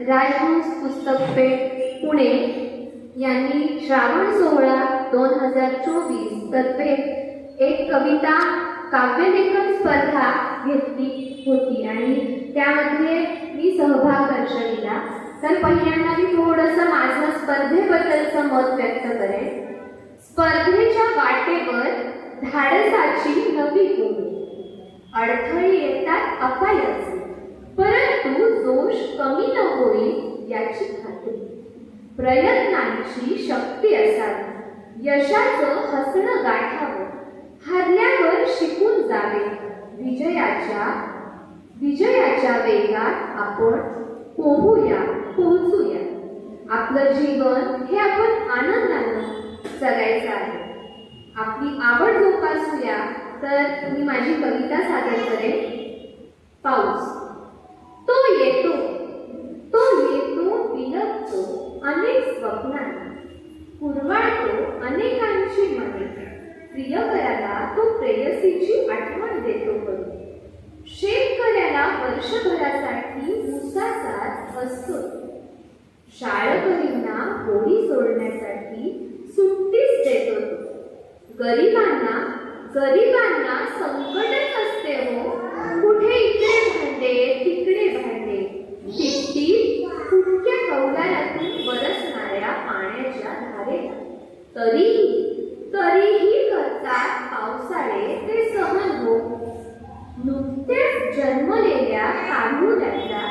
राजहंस पुस्तक पेठ पुणे. यांनी श्रावण सोहळा दोन हजार चोवीस तर्फे एक कविता काव्यलेखन स्पर्धा घेतली होती. आणि त्यामध्ये मी सहभाग दर्शविला. तर पहिल्यांदा मी थोडंसं माझं स्पर्धेबद्दलचं मत व्यक्त करेन. स्पर्धेच्या वाटेवर धाडसाची नवी भूमी अडथळे येतात अपायाचे. परंतु दोष कमी न होईल याची खात्री. प्रयत्नांची शक्ती असावी. यशाचं हसणं गाठावं. हरल्यावर शिकून जावे. विजयाच्या विजयाच्या वेगात आपण पोहूया पोहोचूया. आपलं जीवन हे आपण आनंदानं जगायचं आहे. आपली आवड जोपासूया. तर मी माझी कविता सादर करेन. पाऊस. तो येतो. तो येतो विलपतो अनेक स्वप्नात कुरवाळतो अनेकांची मने प्रियकराला तो प्रेयसीची आठवण देतो करून. शेतकऱ्याला वर्षभरासाठी ऊसाचाच असतो. शाळकरींना होळी सोडण्यासाठी सुट्टीच देतो तो. गरिबांना गरिबांना संकटच असते हो. कुठे इकडे भांडे तिकडे भांडे. टिपटी फुटक्या कौलारातून बरसणाऱ्या पाण्याच्या धारेला. तरीही तरीही करतात पावसाळे ते सहन हो नुकत्याच जन्मलेल्या काढूल्याचा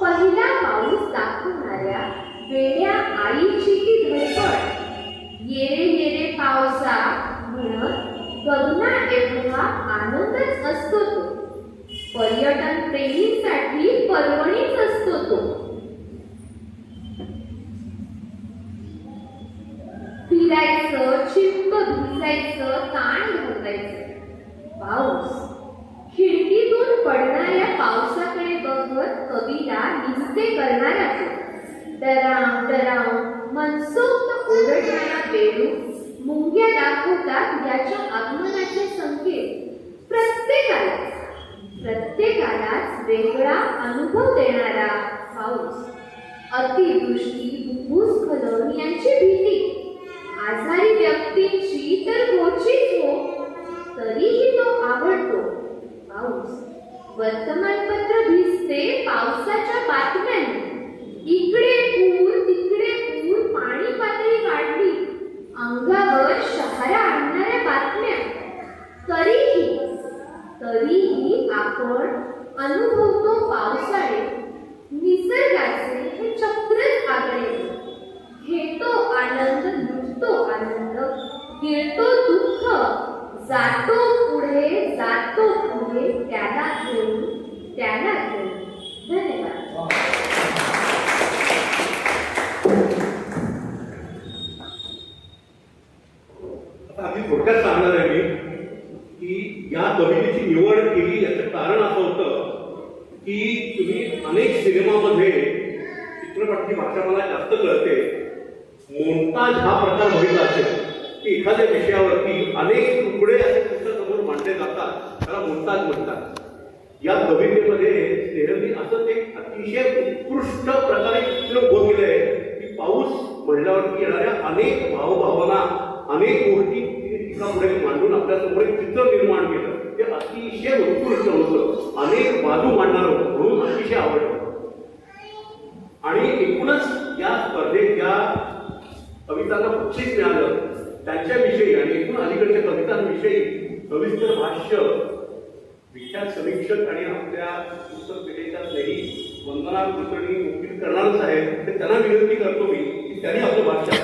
पहिला पाऊस दाखवणाऱ्या वेड्या आईची ती धडपड. येरे येरे पावसा करुणा एवढा आनंदच असतो तो. पर्यटन प्रेमींसाठी पर्वणीच असतो तो. फिरायचं चिंब भिजायचं ताण घालायचं पाऊस. खिडकीतून पडणाऱ्या पावसाकडे बघत कवीला निस्ते करणारा तो. डराव डराव मनसोक्त ओरडणारा पेरू मुंग्या दाखवतात याच्या आगमनाचे संकेत. प्रत्येकाला प्रत्येकालाच वेगळा अनुभव देणारा पाऊस. अतिवृष्टी भूस्खलन यांची भीती. आजारी व्यक्तींची तर होचीच हो तरीही तो आवडतो. पाऊस. वर्तमानपत्र भिजते पावसाच्या बातम्या इकडे पूर तिकडे पूर पाणी पातळी वाढली अंगावर शहारा आणणाऱ्या बातम्या तरीही तरीही आपण अनुभवतो पावसाळे निसर्गाचे हे चक्रच आगळे घेतो आनंद लुटतो आनंद गिळतो दुःख जातो पुढे जातो पुढे त्याला घेऊन त्याला घेऊन धन्यवाद आता आम्ही थोडक्यात सांगणार आहे मी की या कवितेची निवड केली याचं कारण असं होतं की तुम्ही अनेक सिनेमामध्ये चित्रपटाची भाषा मला जास्त कळते मोंटाज हा प्रकार बघितला असेल की एखाद्या विषयावरती अनेक तुकडे असे तुमच्यासमोर मांडले जातात त्याला मुमताज म्हणतात. या कवितेमध्ये नेहमी असंच एक अतिशय उत्कृष्ट प्रकारे बोध केलं आहे की पाऊस म्हणल्यावरती येणाऱ्या अनेक भावभावना अनेक गोष्टी तिने पुढे मांडून आपल्यासमोर एक चित्र निर्माण केलं. ते अतिशय उत्कृष्ट होतं. अनेक बाजू मांडणार होतं म्हणून अतिशय आवडलं. आणि एकूणच या स्पर्धेत ज्या कवितांना बक्षीस मिळालं त्यांच्याविषयी आणि एकूण अलीकडच्या कवितांविषयी सविस्तर भाष्य विख्यात समीक्षक आणि आपल्या पुस्तक पेढेच्या स्नेही वंदना कुलकर्णी वकील करणारच आहेत तर त्यांना विनंती करतो मी की त्यांनी आपलं भाष्य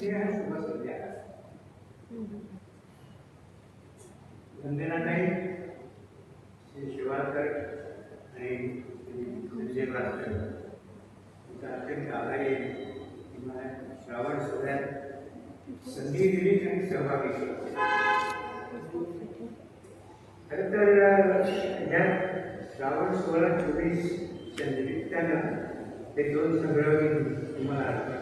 ते आहे सुरुवात सध्या वंदना ताई श्री शिवारकर आणि संजय प्रास्कर त्यांचा अत्यंत आभारी श्रावण सोहळ्यात संधी दिली आणि सहभागी खरं तर या श्रावण सोहळा चोवीसच्या निमित्तानं ते दोन संग्रह तुम्हाला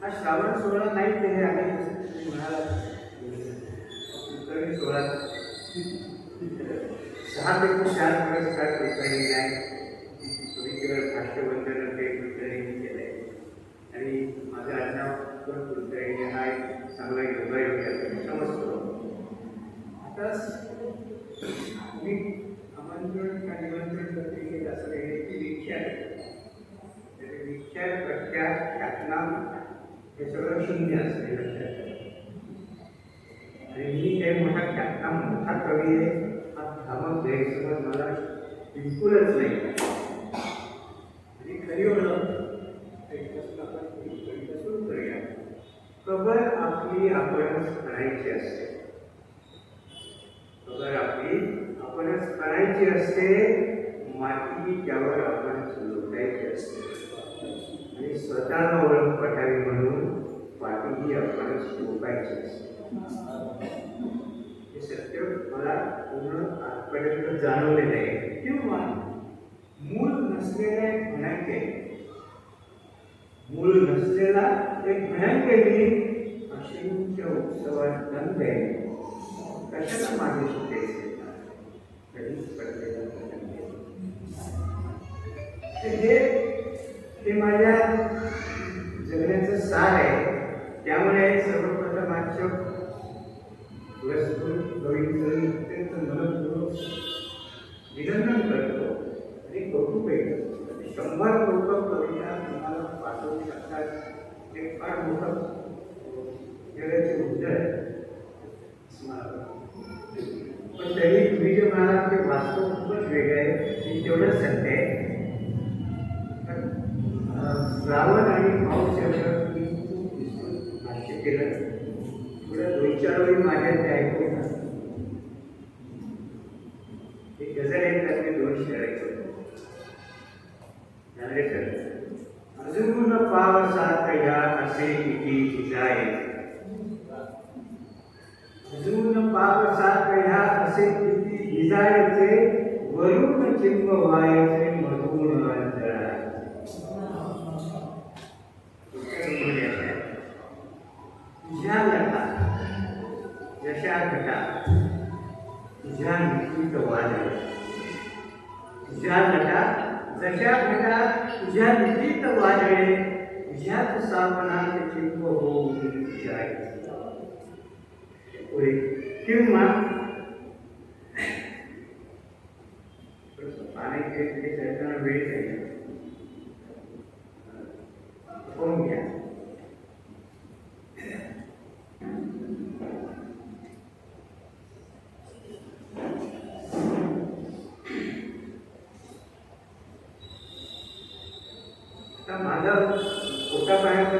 हा श्रावण सोहळा नाही ते हे आहे सोहळा सहा पैकी चार पुरस्कार कुलकर्णीला आहे ते आणि माझं आडनाव पण कुलकर्णी हा एक चांगला योगायोग आहे. समजतो. आता मी आमंत्रण आणि निमंत्रण पत्रिकेत असं काही की विख्यात तर त्या प्रख्यात हे सगळं शून्य असते लक्षात आणि मी काही मोठा ख्यातना मोठा कवी आहे. हा भ्रामक गैरसमज मला बिलकुलच नाही. आणि खरी ओळख त्याच्यापासून आपण कविता सुरू करूया. कबर आपली आपणच करायची असते. कबर आपली आपणच करायची असते. माती त्यावर आपण लोटायची असते. आणि स्वतःला ओळख पटावी म्हणून पाठीही आपण टोकायची असते. हे सत्य मला पूर्ण आजपर्यंत जाणवलेलं आहे. किंवा मूल नसलेल्या एक म्हणायचे मूळ नसलेला एक म्हणायचे अशींच्या उत्सवात नंदे कशाला माझे सुटेचे लोक कविता तुम्हाला पाठवू शकतात हे फार मोठं जगाचे उद्दर आहे पण तरी तुम्ही जे म्हणाल ते वास्तव खूपच वेगळं आहे ते तेवढंच सत्य आहे श्रावण आणि पाऊस यावर तुम्ही खूप भाष्य केलं थोड्या दोन चार वेळी माझ्या ते ऐकून एक गजल आहे त्यातले दोन शेअर ऐकतो झाले अजून पावसात या असे किती जाय अजून पावसात ह्या असे किती भिजायचे वरून चिंब व्हायचे मधून अंतरायचे तुझ्या लटा जशा घटा तुझ्या निधीत वादळ तुझ्या तुसापणा चिंब होऊन जायचे किंवा पाणी ते चर्चा वेळ नाही होऊन घ्या आता माझा पोटा पाण्याचा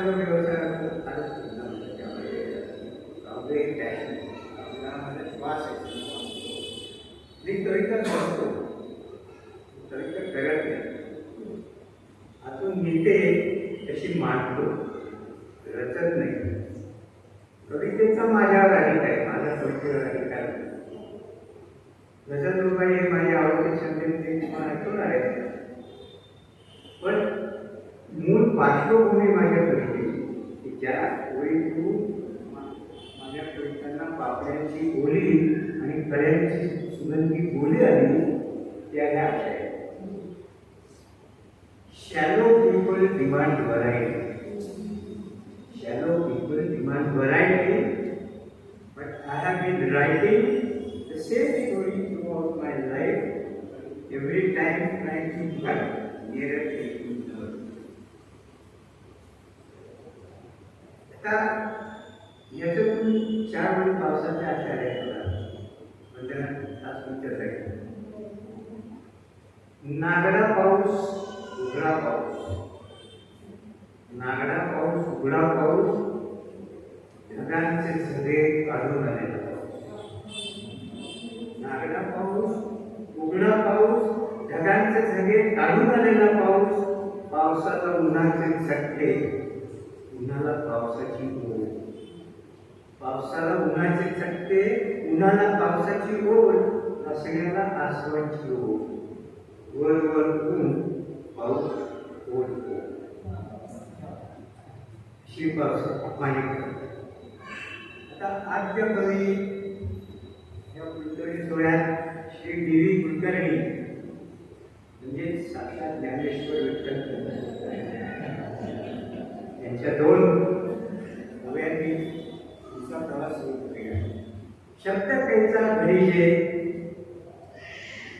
पापड्यांची बोली आणि कळ्यांची सुगंधी बोली आली त्या ह्या अशा आहेत shallow people demand variety shallow people demand variety but I have been writing the same story throughout my life every time trying to cut near आता याच्यातून चार वेळी पावसाच्या आशा आहेत म्हणजे तात्पुरत्यासाठी नागडा पाऊस उघडा पाऊस. नागडा पाऊस उघडा पाऊस. ढगांचे झरे काढून आलेला पाऊस. नागडा पाऊस उघडा पाऊस. ढगांचे सगळे काढून आलेला पाऊस. पावसाचा उन्हाचे झटके उन्हाला पावसाची पावसाला उन्हाचे चटके उन्हाला पावसाची ओढ हसण्याला आसवाची ओढ. वर वर ऊन पाऊस ओढतो. श्री पावसा मालिका आता आद्य कवी या कुलकर्णी सोहळ्यात श्री डी व्ही कुलकर्णी म्हणजे साक्षात ज्ञानेश्वर विठ्ठल यांच्या दोन कव्यांनी तुमचा प्रवास सुरू केला शब्द कैचा घडीजे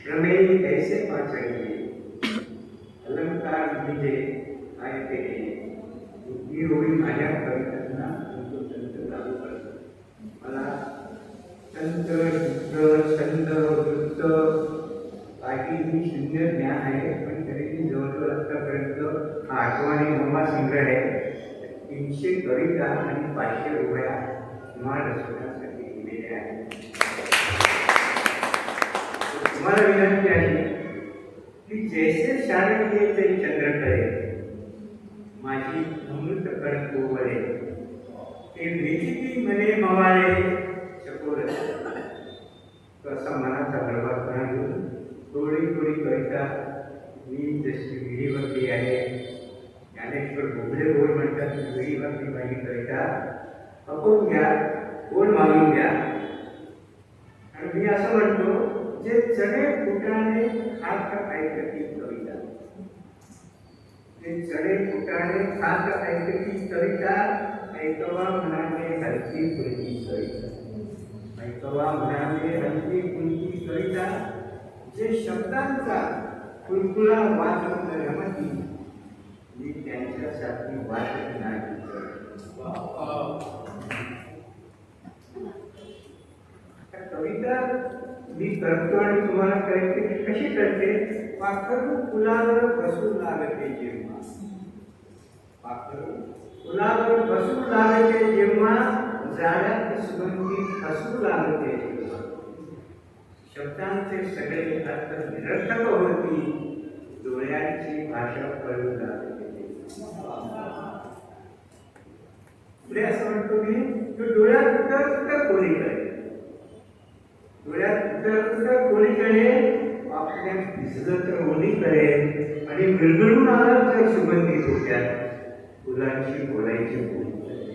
प्रमेय कैसे पाचडिये अलंकार म्हणजे काय ते बुद्धी होईल माझ्या कवितांना तंतोतंत लागू करतो मला तंत्र शुद्ध छंद वृत्त काहीही शून्य ज्ञान आहे पण तरीही जवळजवळ आतापर्यंत हा आठवणी मोठा संग्रह आहे. तीनशे कविता आणि पाचशे रुपया तुम्हाला रचवण्यासाठी दिलेल्या आहेत. तुम्हाला विनंती आहे की जैसे शाळेत ते चंद्रकडे माझी अमृत कण कोवळे ते भीती मने मवाळे चकोर तसा मनाचा बरबादपणा घेऊन थोडी थोडी कविता मी जशी विहिरीवरती आहे ज्ञानेश्वर बोबडे बोल म्हणतात की विहिरीवरती माझी कविता खपून घ्या बोल मागून घ्या आणि मी असं म्हणतो जे चणे फुटाणे खात ऐकती कविता? ते चणे फुटाणे खात ऐकती ऐकवा म्हणाने हलकी फुलकी कविता. ऐकवा म्हणाने हलकी फुलकी कविता. जे शब्दांचा फुलफुला वाचत रमती मी त्यांच्यासाठी वाटत नाही आता कविता मी करतो आणि तुम्हाला कळते कशी कळते पाखर फुलावर बसून लागते जेव्हा. पाखर फुलावर बसून लागते जेव्हा जाळ्यात सुगंधी हसू लागते जेव्हा. शब्दांचे सगळे अर्थ निरर्थक होती डोळ्यांची भाषा कळू लागते पुढे असं म्हणतो मी तो डोळ्यात तर कोणी कळे डोळ्यात उतर कोणीकडे आपल्या कळे आपल्यात तर ओली आणि मिळमिळून आला तर सुगंधित होत्या फुलांची बोलायची बोल.